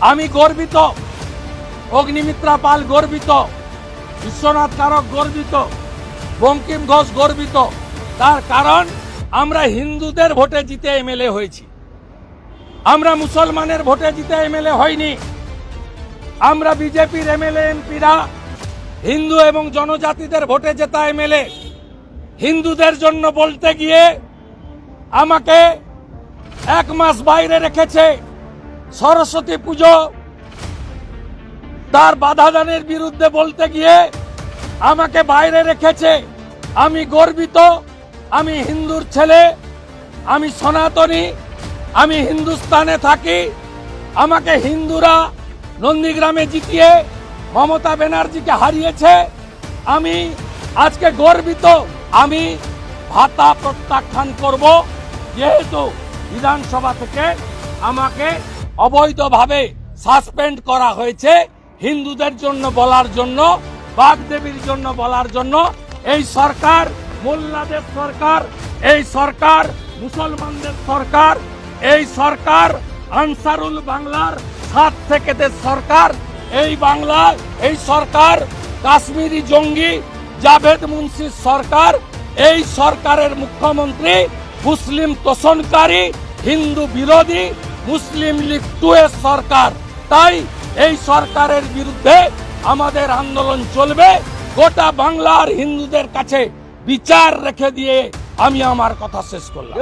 আমি গর্বিত। অগ্নিমিত্রা পাল গর্বিত। বিশ্বনাথ কারক গর্বিত। বঙ্কিম ঘোষ গর্বিত। তার কারণ, আমরা হিন্দুদের ভোটে জিতে এমএলএ হয়েছি। আমরা মুসলমানের ভোটে জিতে এমএলএ হয়নি। আমরা বিজেপির এমএলএ, এমপিরা হিন্দু এবং জনজাতিদের ভোটে জেতা এমএলএ। হিন্দুদের জন্য বলতে গিয়ে আমাকে এক মাস বাইরে রেখেছে। সরস্বতী পুজো, তার বাধাদানের বিরুদ্ধে বলতে গিয়ে আমাকে বাইরে রেখেছে। আমি গর্বিত, আমি হিন্দুর ছেলে, আমি সনাতনী, আমি হিন্দুস্তানে থাকি। আমাকে হিন্দুরা নন্দীগ্রামে জিতিয়ে মমতা ব্যানার্জিকে হারিয়েছে। আমি আজকে গর্বিত, আমি ভাতা প্রত্যাখ্যান করব। যেহেতু বিধানসভা থেকে আমাকে অবৈধভাবে সাসপেন্ড করা হয়েছে হিন্দুদের জন্য বলার জন্য, বাগদেবীর জন্য বলার জন্য। এই সরকার, মোল্লাদের সরকার, এই সরকার, মুসলমানদের সরকার, এই সরকার, আনসারুল বাংলার সাত থেকেদের সরকার, এই বাংলা, এই সরকার, কাশ্মীরি জঙ্গি, জাভেদ মুন্সির সরকার, এই সরকারের মুখ্যমন্ত্রী, মুসলিম তোষণকারী, হিন্দু বিরোধী মুসলিম লীগ টু এর সরকার। তাই এই সরকারের বিরুদ্ধে আমাদের আন্দোলন চলবে। গোটা বাংলার হিন্দুদের কাছে বিচার রেখে দিয়ে আমি আমার কথা শেষ করলাম।